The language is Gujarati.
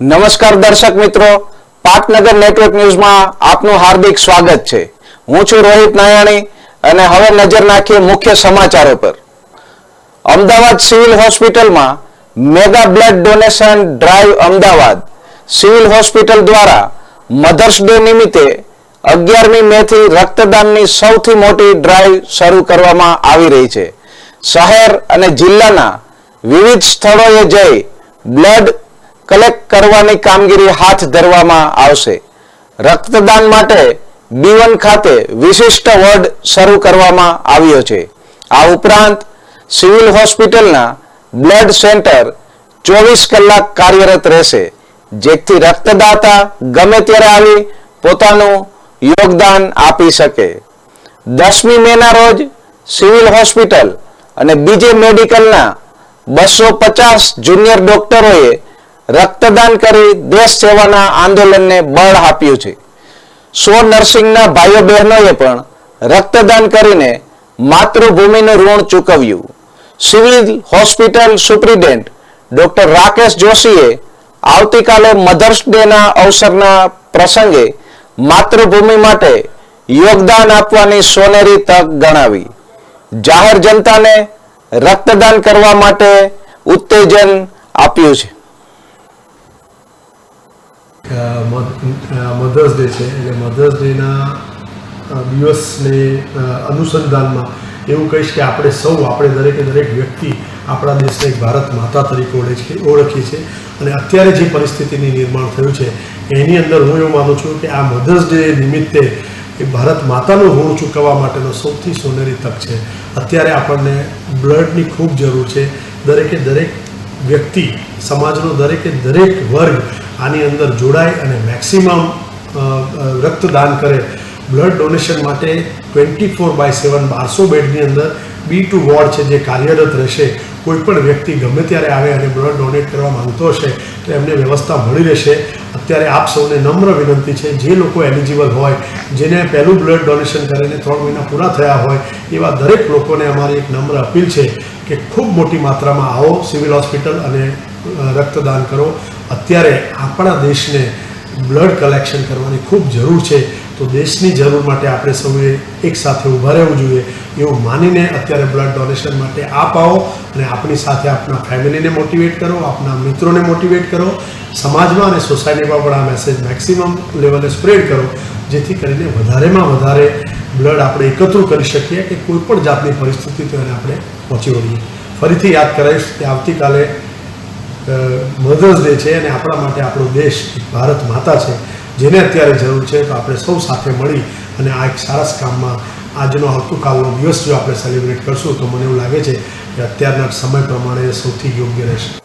નમસ્કાર દર્શક મિત્રો. પાટનગર નેટવર્ક ન્યૂઝમાં આપનું હાર્દિક સ્વાગત છે. હું છું રોહિત નાયાણી અને હવે નજર નાખીએ મુખ્ય સમાચારો પર. અમદાવાદ સિવિલ હોસ્પિટલમાં mega blood donation drive Ahmedabad. Civil hospital દ્વારા મધર્સ ડે નિમિત્તે અગિયારમી મે થી રક્તદાનની સૌથી મોટી ડ્રાઈવ શરૂ કરવામાં આવી રહી છે. શહેર અને જિલ્લાના વિવિધ સ્થળોએ જઈ બ્લડ કલેક્ટ કરવાની કામગીરી હાથ ધરવામાં આવશે. રક્તદાન માટે બીવન ખાતે વિશિષ્ટ વોર્ડ શરૂ કરવામાં આવ્યો છે. આ ઉપરાંત સિવિલ હોસ્પિટલના બ્લડ સેન્ટર ચોવીસ કલાક કાર્યરત રહેશે. જેથી રક્તદાતા ગમે ત્યારે આવી પોતાનું યોગદાન આપી શકે. દસમી મેના રોજ સિવિલ હોસ્પિટલ અને બીજે મેડિકલના બસો પચાસ જુનિયર ડોક્ટરોએ રક્તદાન કરી દેશ સેવાના આંદોલનને બળ આપ્યું છે. સો નર્સિંગના ભાઈઓ બહેનોએ પણ રક્તદાન કરીને માતૃભૂમિનું ઋણ ચૂકવ્યું. Civil hospital superintendent doctor Rakesh જોશીએ આવતીકાલે મધર્સ ડેના અવસરના પ્રસંગે માતૃભૂમિ માટે યોગદાન આપવાની સોનેરી તક ગણાવી. જાહેર જનતાને રક્તદાન કરવા માટે ઉત્તેજન આપ્યું છે. મધર્સ ડે છે. એટલે મધર્સ ડેના દિવસને અનુસંધાનમાં એવું કહીશ કે આપણે સૌ, આપણે દરેકે દરેક વ્યક્તિ આપણા દેશને એક ભારત માતા તરીકે ઓળખીએ ઓળખીએ છીએ. અને અત્યારે જે પરિસ્થિતિની નિર્માણ થયું છે, એની અંદર હું એવું માનું છું કે આ મધર્સ ડે નિમિત્તે એ ભારત માતાનું ઋણ ચૂકવવા માટેનો સૌથી સોનેરી તક છે. અત્યારે આપણને બ્લડની ખૂબ જરૂર છે. દરેકે દરેક વ્યક્તિ સમાજનો દરેકે દરેક વર્ગ આની અંદર જોડાય અને મેક્સિમમ રક્તદાન કરે. બ્લડ ડોનેશન માટે ટ્વેન્ટી ફોર બાય સેવન બારસો બેડની અંદર બી ટુ વોર્ડ છે જે કાર્યરત રહેશે. કોઈપણ વ્યક્તિ ગમે ત્યારે આવે અને બ્લડ ડોનેટ કરવા માંગતો હશે તો એમને વ્યવસ્થા મળી રહેશે. અત્યારે આપ સૌને નમ્ર વિનંતી છે, જે લોકો એલિજિબલ હોય, જેને પહેલું બ્લડ ડોનેશન કરીને ત્રણ મહિના પૂરા થયા હોય, એવા દરેક લોકોને અમારી એક નમ્ર અપીલ છે. કે ખૂબ મોટી માત્રામાં આવો, સિવિલ હોસ્પિટલ અને રક્તદાન કરો. અત્યારે આપણા દેશને બ્લડ કલેક્શન કરવાની ખૂબ જરૂર છે. તો દેશની જરૂર માટે આપણે સૌએ એકસાથે ઊભા રહેવું જોઈએ. એવું માનીને અત્યારે બ્લડ ડોનેશન માટે આપ આવો અને આપણી સાથે આપના ફેમિલીને મોટિવેટ કરો, આપના મિત્રોને મોટિવેટ કરો. સમાજમાં અને સોસાયટીમાં પણ આ મેસેજ મેક્સિમમ લેવલે સ્પ્રેડ કરો, જેથી કરીને વધારેમાં વધારે બ્લડ આપણે એકત્ર કરી શકીએ કે કોઈ પણ જાતની પરિસ્થિતિ તો એને આપણે પહોંચી વળીએ. ફરીથી યાદ કરાવીશ કે આવતીકાલે મધર્સ ડે છે અને આપણા માટે આપણો દેશ ભારત માતા છે. જેને અત્યારે જરૂર છે તો આપણે સૌ સાથે મળી અને આ એક સરસ કામમાં આજનો આવતીકાલનો દિવસ જો આપણે સેલિબ્રેટ કરશું તો મને એવું લાગે છે કે અત્યારના સમય પ્રમાણે સૌથી યોગ્ય રહેશે.